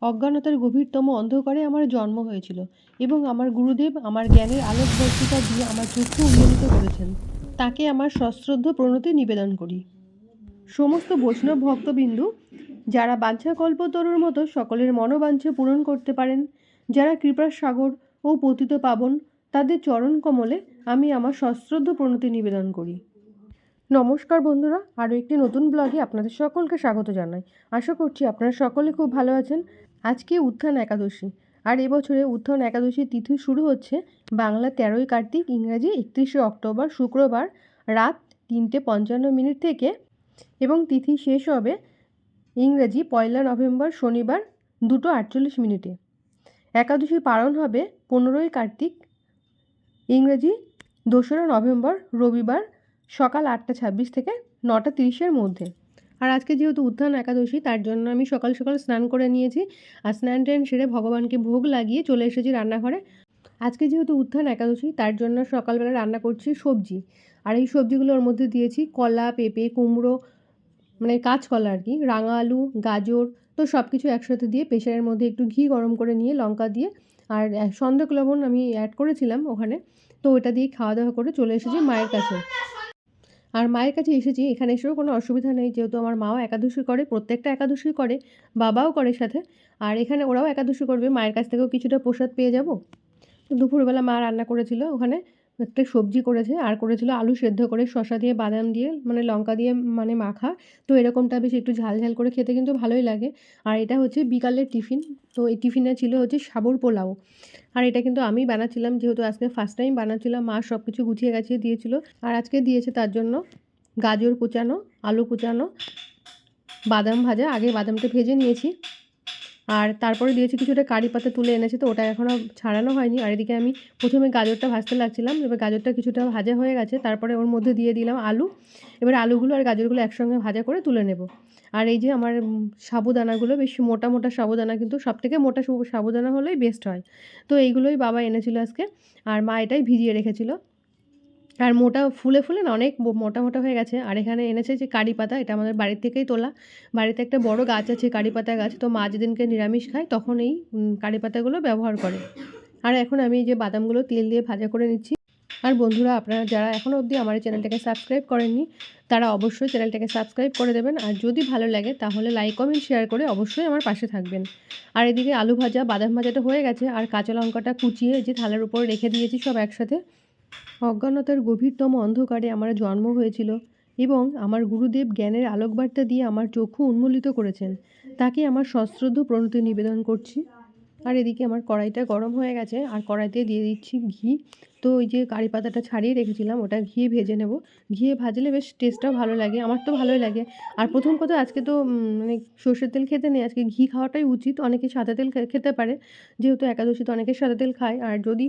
অজ্ঞানতার গভীরতম অন্ধকারে আমার জন্ম হয়েছিল এবং আমার গুরুদেব আমার জ্ঞানের আলোক আলোকবর্তিকা দিয়ে আমার চক্ষু উন্মোলিত করেছেন। তাকে আমার সশ্রদ্ধ প্রণতি নিবেদন করি। সমস্ত বৈষ্ণব ভক্তবিন্দু, যারা বাঞ্ছা কল্পতরুর মতো সকলের মনোবাঞ্ছা পূরণ করতে পারেন, যারা কৃপার সাগর ও পতিত পাবন, তাদের চরণ কমলে আমি আমার সশ্রদ্ধ প্রণতি নিবেদন করি। নমস্কার বন্ধুরা, আরও একটি নতুন ব্লগে আপনাদের সকলকে স্বাগত জানাই। আশা করছি আপনারা সকলে খুব ভালো আছেন। আজকে উত্থান একাদশী, আর এবছরে উত্থান একাদশীর তিথি শুরু হচ্ছে বাংলা তেরোই কার্তিক, ইংরাজি একত্রিশে অক্টোবর, শুক্রবার রাত তিনটে পঞ্চান্ন মিনিট থেকে এবং তিথি শেষ হবে ইংরেজি পয়লা নভেম্বর শনিবার দুটো আটচল্লিশ মিনিটে। একাদশী পালন হবে পনেরোই কার্তিক, ইংরেজি দোসরা নভেম্বর রবিবার সকাল আটটা ছাব্বিশ থেকে নটা তিরিশের মধ্যে। আর আজকে যেহেতু উত্থান একাদশী, তার জন্য আমি সকাল সকাল স্নান করে নিয়েছি। আর স্নান টান সেরে ভগবানকে ভোগ লাগিয়ে চলে এসেছি রান্নাঘরে। আজকে যেহেতু উত্থান একাদশী, তার জন্য সকালবেলা রান্না করছি সবজি। আর এই সবজিগুলোর মধ্যে দিয়েছি কলা, পেঁপে, কুমড়ো মানে কাঁচকলা আর কি, রাঙা আলু, গাজর, তো সব কিছু একসাথে দিয়ে প্রেশারের মধ্যে একটু ঘি গরম করে নিয়ে লঙ্কা দিয়ে, আর সন্দেক লবণ আমি অ্যাড করেছিলাম ওখানে। তো ওটা দিয়ে খাওয়া দাওয়া করে চলে এসেছি মায়ের কাছে। আর মায়ের কাছে এসেছি, এখানে এসেও কোনো অসুবিধা নেই। যেহেতু আমার মাও একাদশী করে, প্রত্যেকটা একাদশী করে, বাবাও করে সাথে। আর এখানে ওরাও একাদশী করবে, মায়ের কাছ থেকেও কিছুটা প্রসাদ পেয়ে যাব। তো দুপুরবেলা মা রান্না করেছিল ওখানে। একটা সবজি করেছে। আর করেছিল আলু সেদ্ধ করে শশা দিয়ে, বাদাম দিয়ে মানে লঙ্কা দিয়ে মানে মাখা। তো এরকমটা বেশ একটু ঝাল ঝাল করে খেতে কিন্তু ভালোই লাগে। আর এটা হচ্ছে বিকালের টিফিন। তো এই টিফিনে ছিল হচ্ছে সাবুর পোলাও। আর এটা কিন্তু আমি বানাচ্ছিলাম, যেহেতু আজকে ফার্স্ট টাইম বানাচ্ছিলাম, মা সব কিছু গুছিয়ে গাছিয়ে দিয়েছিল। আর আজকে দিয়েছে তার জন্য গাজর কুচানো, আলু কুচানো, বাদাম ভাজা। আগে বাদামটা ভেজে নিয়েছি। আর তারপরে দিয়েছি কিছুটা কারি পাতা তুলে এনেছে, তো ওটা এখনও ছাড়ানো হয়নি। আর এদিকে আমি প্রথমে গাজরটা ভাজতে লাগছিলাম, এবার গাজরটা কিছুটা ভাজা হয়ে গেছে, তারপরে ওর মধ্যে দিয়ে দিলাম আলু। এবার আলুগুলো আর গাজরগুলো একসঙ্গে ভাজা করে তুলে নেব। আর এই যে আমার সাবুদানাগুলো, বেশ মোটা মোটা সাবুদানা কিন্তু সব থেকে মোটা সাবুদানা হলেই বেস্ট হয়। তো এইগুলোই বাবা এনেছিল আজকে, আর মা এটাই ভিজিয়ে রেখেছিল। আর মোটা ফুলে ফুলে না অনেক মোটা মোটা হয়ে গেছে। আর এখানে এনেছে যে কারি পাতা, এটা আমাদের বাড়ির থেকেই তোলা। বাড়িতে একটা বড় গাছ আছে, কারি পাতা গাছ। তো মা যেদিনকে নিরামিষ খায়, তখন এই কারি পাতাগুলো ব্যবহার করে। আর এখন আমি যে বাদামগুলো তেল দিয়ে ভাজা করে নিচ্ছি। আর বন্ধুরা, আপনারা যারা এখনও অবধি আমার চ্যানেলটাকে সাবস্ক্রাইব করেননি, তারা অবশ্যই চ্যানেলটাকে সাবস্ক্রাইব করে দেবেন। আর যদি ভালো লাগে, তাহলে লাইক, কমেন্ট, শেয়ার করে অবশ্যই আমার পাশে থাকবেন। আর এদিকে আলু ভাজা, বাদাম ভাজাটা হয়ে গেছে। আর কাঁচা লঙ্কাটা কুচিয়ে যে থালার উপরে রেখে দিয়েছি সব একসাথে। অজ্ঞানতার গভীরতম অন্ধকারে আমার জন্ম হয়েছিল এবং আমার গুরুদেব জ্ঞানের আলোকবার্তা দিয়ে আমার চক্ষু উন্মূলিত করেছেন। তাকে আমার সশ্রদ্ধ প্রণতি নিবেদন করছি। আর এদিকে আমার কড়াইটা গরম হয়ে গেছে, আর কড়াইতে দিয়ে দিচ্ছি ঘি। তো ওই যে কারি পাতাটা ছাড়িয়ে রেখেছিলাম, ওটা ঘিয়ে ভেজে নেব। ঘিয়ে ভাজলে বেশ টেস্টটাও ভালো লাগে, আমার তো ভালোই লাগে। আর প্রথম কথা, আজকে তো মানে সর্ষের তেল খেতে নেই, আজকে ঘি খাওয়াটাই উচিত। অনেকে সাদা তেল খেতে পারে, যেহেতু একাদশী তো অনেকে সাদা তেল খায়। আর যদি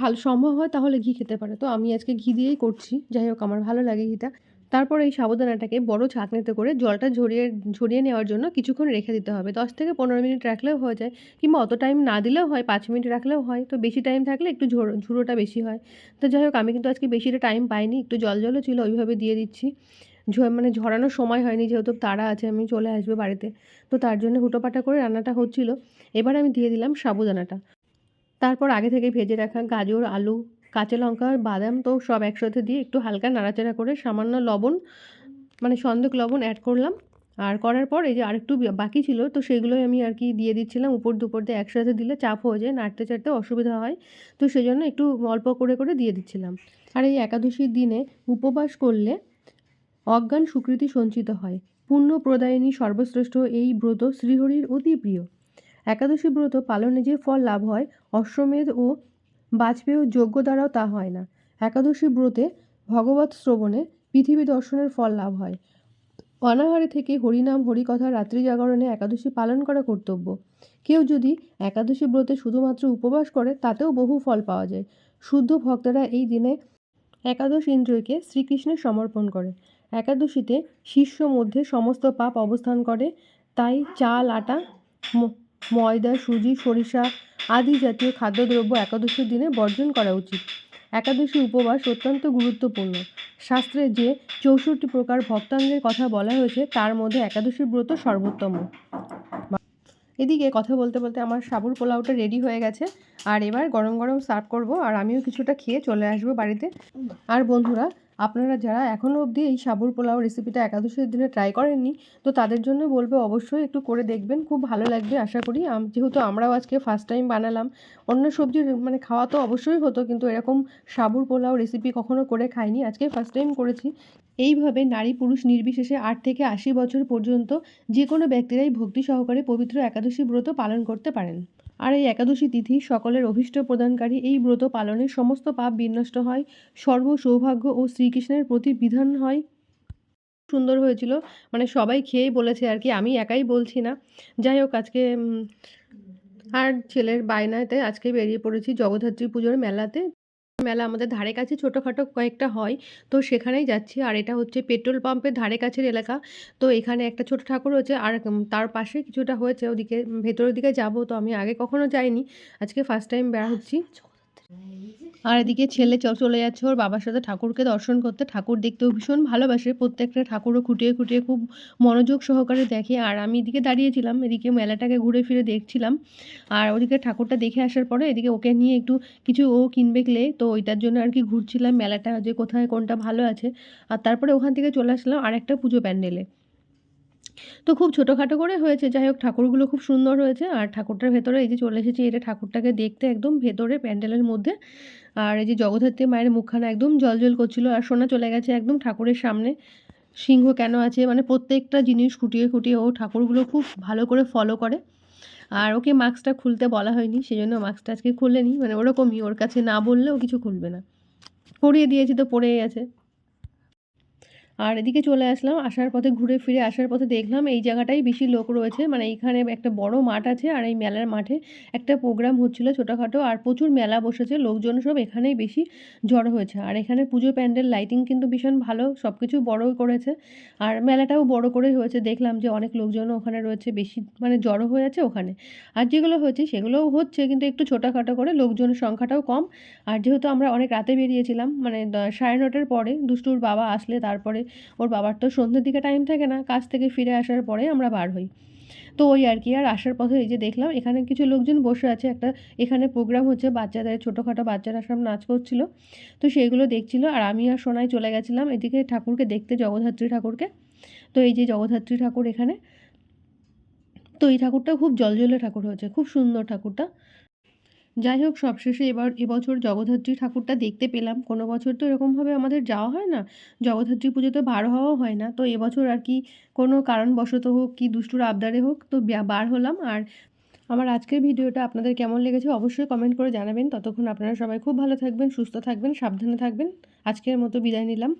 ভালো, সম্ভব হয়, তাহলে ঘি খেতে পারে। তো আমি আজকে ঘি দিয়েই করছি, যাই হোক, আমার ভালো লাগে ঘিটা। তারপর এই সাবুদানাটাকে বড় ছাঁকনিতে করে জলটা ঝরিয়ে ঝরিয়ে নেওয়ার জন্য কিছুক্ষণ রেখে দিতে হবে। দশ থেকে পনেরো মিনিট রাখলেও হয়ে যায় কিংবা অত টাইম না দিলেও হয়, পাঁচ মিনিট রাখলেও হয়। তো বেশি টাইম থাকলে একটু ঝোড়ো ঝুড়োটা বেশি হয়। তো যাই হোক, আমি কিন্তু আজকে বেশিটা টাইম পাইনি। একটু জল জলও ছিল, ওইভাবে দিয়ে দিচ্ছি। মানে ঝরানোর সময় হয়নি যেহেতু তারা আছে, আমি চলে আসবে বাড়িতে। তো তার জন্য হুটোপাটা করে রান্নাটা হচ্ছিল। এবার আমি দিয়ে দিলাম সাবুদানাটা। তারপর আগে থেকে ভেজে রাখা গাজর, আলু কাঁচা লঙ্কা আর বাদাম তো সব একসাথে দিয়ে একটু হালকা নাড়াচাড়া করে সামান্য লবণ মানে সন্দেক লবণ অ্যাড করলাম। আর করার পর এই যে আরেকটু বাকি ছিল, তো সেগুলোই আমি আর কি দিয়ে দিচ্ছিলাম। উপর দুপুর দিয়ে একসাথে দিলে চাপ হয়ে যায়, নাড়তে চাড়তে অসুবিধা হয়। তো সেই জন্য একটু অল্প করে করে দিয়ে দিচ্ছিলাম। আর এই একাদশীর দিনে উপবাস করলে অজ্ঞান সুকৃতি সঞ্চিত হয়। পুণ্য প্রদায়িনী সর্বশ্রেষ্ঠ এই ব্রত শ্রীহরির অতি প্রিয়। একাদশী ব্রত পালনে যে ফল লাভ হয়, অশ্বমেধ ও বাজপেয় যোগ্য দ্বারাও তা হয় না। একাদশী ব্রতে ভগবত শ্রবণে পৃথিবী দর্শনের ফল লাভ হয়। অনাহারে থেকে হরিনাম, হরিকথা, রাত্রি জাগরণে একাদশী পালন করা কর্তব্য। কেউ যদি একাদশী ব্রতে শুধুমাত্র উপবাস করে, তাতেও বহু ফল পাওয়া যায়। শুদ্ধ ভক্তরা এই দিনে একাদশ ইন্দ্রিয়কে শ্রীকৃষ্ণের সমর্পণ করে। একাদশীতে শিষ্য মধ্যে সমস্ত পাপ অবস্থান করে। তাই চাল আটা ময়দা, সুজি, সরিষা আদি জাতীয় খাদ্যদ্রব্য একাদশীর দিনে বর্জন করা উচিত। একাদশী উপবাস অত্যন্ত গুরুত্বপূর্ণ। শাস্ত্রে যে চৌষট্টি প্রকার ভক্তাঙ্গের কথা বলা হয়েছে, তার মধ্যে একাদশী ব্রত সর্বোত্তম। এদিকে কথা বলতে বলতে আমার সাবুর পোলাওটা রেডি হয়ে গেছে। আর এবার গরম গরম সার্ভ করব, আর আমিও কিছুটা খেয়ে চলে আসব বাড়িতে। আর বন্ধুরা আপনারা যারা এখনও অবধি এই সাবুর পোলাও রেসিপিটা একাদশীর দিনে ট্রাই করেননি, তো তাদের জন্য বলব অবশ্যই একটু করে দেখবেন, খুব ভালো লাগবে আশা করি। যেহেতু আমরাও আজকে ফার্স্ট টাইম বানালাম, অন্য সবজির মানে খাওয়া তো অবশ্যই হতো, কিন্তু এরকম সাবুর পোলাও রেসিপি কখনো করে খাইনি, আজকে ফার্স্ট টাইম করেছি। এইভাবে নারী পুরুষ নির্বিশেষে আট থেকে আশি বছর পর্যন্ত যে কোনো ব্যক্তিরাই ভক্তি সহকারে পবিত্র একাদশী ব্রত পালন করতে পারেন। আর এই একাদশী তিথি সকলের অভিষ্ট প্রদানকারী। এই ব্রত পালনে সমস্ত পাপ বিনষ্ট হয়। সর্ব সৌভাগ্য ও শ্রীকৃষ্ণের প্রতি বিধান হয়। সুন্দর হয়েছিল। মানে সবাই খেয়েই বলেছে আর কি, আমি একাই বলছি না। যাই হোক, আজকে আর ছেলের বায়নাতে আজকে বেরিয়ে পড়েছি জগদ্ধাত্রী পুজোর মেলাতে। মেলা আমাদের ধারে কাছে ছোটোখাটো কয়েকটা হয়, তো সেখানেই যাচ্ছি। আর এটা হচ্ছে পেট্রোল পাম্পের ধারে কাছের এলাকা। তো এখানে একটা ছোট ঠাকুর হচ্ছে আর তার পাশে কিছুটা হয়েছে, ওদিকে, ভেতরের দিকে যাব। তো আমি আগে কখনো যাইনি, আজকে ফার্স্ট টাইম বেড়া হচ্ছি। আর এদিকে ছেলে চলে যাচ্ছে, ওর বাবার সাথে ঠাকুরকে দর্শন করতে। ঠাকুর দেখতেও ভীষণ ভালোবাসে, প্রত্যেকটা ঠাকুরও খুঁটিয়ে খুঁটিয়ে খুব মনোযোগ সহকারে দেখে। আর আমি এদিকে দাঁড়িয়েছিলাম, এদিকে মেলাটাকে ঘুরে ফিরে দেখছিলাম। আর ওদিকে ঠাকুরটা দেখে আসার পরে এদিকে ওকে নিয়ে একটু কিছু ও কিনবে ক্লে, তো ওইটার জন্য আর কি ঘুরছিলাম, মেলাটা যে কোথায় কোনটা ভালো আছে। আর তারপরে ওখান থেকে চলে আসলাম আর একটা পুজো প্যান্ডেলে। তো খুব ছোটোখাটো করে হয়েছে, যাই হোক ঠাকুরগুলো খুব সুন্দর হয়েছে। আর ঠাকুরটার ভেতরে এই যে চলে এসেছি, এটা ঠাকুরটাকে দেখতে একদম ভেতরে প্যান্ডেলের মধ্যে। আর এই যে জগদ্ধাত্রী মায়ের মুখখানা একদম জল করছিল। আর সোনা চলে গেছে একদম ঠাকুরের সামনে। সিংহ কেন আছে? মানে প্রত্যেকটা জিনিস খুঁটিয়ে খুঁটিয়ে ও ঠাকুরগুলো খুব ভালো করে ফলো করে। আর ওকে মাস্কটা খুলতে বলা হয়নি সেই জন্য মাস্কটা আজকে খুলেনি। মানে ওরকমই, ওর কাছে না বললে ও কিছু খুলবে না। পরিয়ে দিয়েছি তো পড়েই আছে। আর এদিকে চলে আসলাম, আসার পথে ঘুরে ফিরে আসার পথে দেখলাম এই জায়গাটাই বেশি লোক রয়েছে। মানে এইখানে একটা বড় মাঠ আছে আর এই মেলার মাঠে একটা প্রোগ্রাম হচ্ছিল ছোটোখাটো আর প্রচুর মেলা বসেছে, লোকজন সব এখানেই বেশি জড়ো হয়েছে। আর এখানে পুজো প্যান্ডেল লাইটিং কিন্তু ভীষণ ভালো সব কিছু বড়ই করেছে। আর মেলাটাও বড় করে হয়েছে, দেখলাম যে অনেক লোকজনও ওখানে রয়েছে, বেশি মানে জড়ো হয়ে আছে ওখানে। আর যেগুলো হয়েছে সেগুলোও হচ্ছে, কিন্তু একটু ছোটোখাটো করে, লোকজনের সংখ্যাটাও কম। আর যেহেতু আমরা অনেক রাতে বেরিয়েছিলাম মানে সাড়ে নটার পরে দুষ্টুর বাবা আসলে, তারপরে ওর বাবার তো সন্ধ্যের দিকে টাইম থাকে না, কাজ থেকে ফিরে আসার পরে আমরা বার হই। তো ওই আর কি, আর আসার পথে এই যে দেখলাম, এখানে কিছু লোকজন বসে আছে, একটা এখানে প্রোগ্রাম হচ্ছে, বাচ্চাদের, ছোটোখাটো বাচ্চারা সব নাচ করছিল। তো সেইগুলো দেখছিল, আর আমি আর সোনাই চলে গেছিলাম এদিকে ঠাকুরকে দেখতে, জগদ্ধাত্রী ঠাকুরকে। তো এই যে জগদ্ধাত্রী ঠাকুর এখানে, তো এই ঠাকুরটা খুব জলজলে ঠাকুর হয়েছে, খুব সুন্দর ঠাকুরটা। যাই হোক, সবশেষে এবার, এবছর জগদ্ধাত্রী ঠাকুরটা দেখতে পেলাম। কোনো বছর তো এরকমভাবে আমাদের যাওয়া হয় না। জগদ্ধাত্রী পুজোতে বার হওয়াও হয় না। তো এবছর আর কি কোনো কারণবশত হোক কি দুষ্টুর আবদারে হোক, তো বার হলাম। আর আমার আজকের ভিডিওটা আপনাদের কেমন লেগেছে অবশ্যই কমেন্ট করে জানাবেন। ততক্ষণ আপনারা সবাই খুব ভালো থাকবেন, সুস্থ থাকবেন, সাবধানে থাকবেন। আজকের মতো বিদায় নিলাম।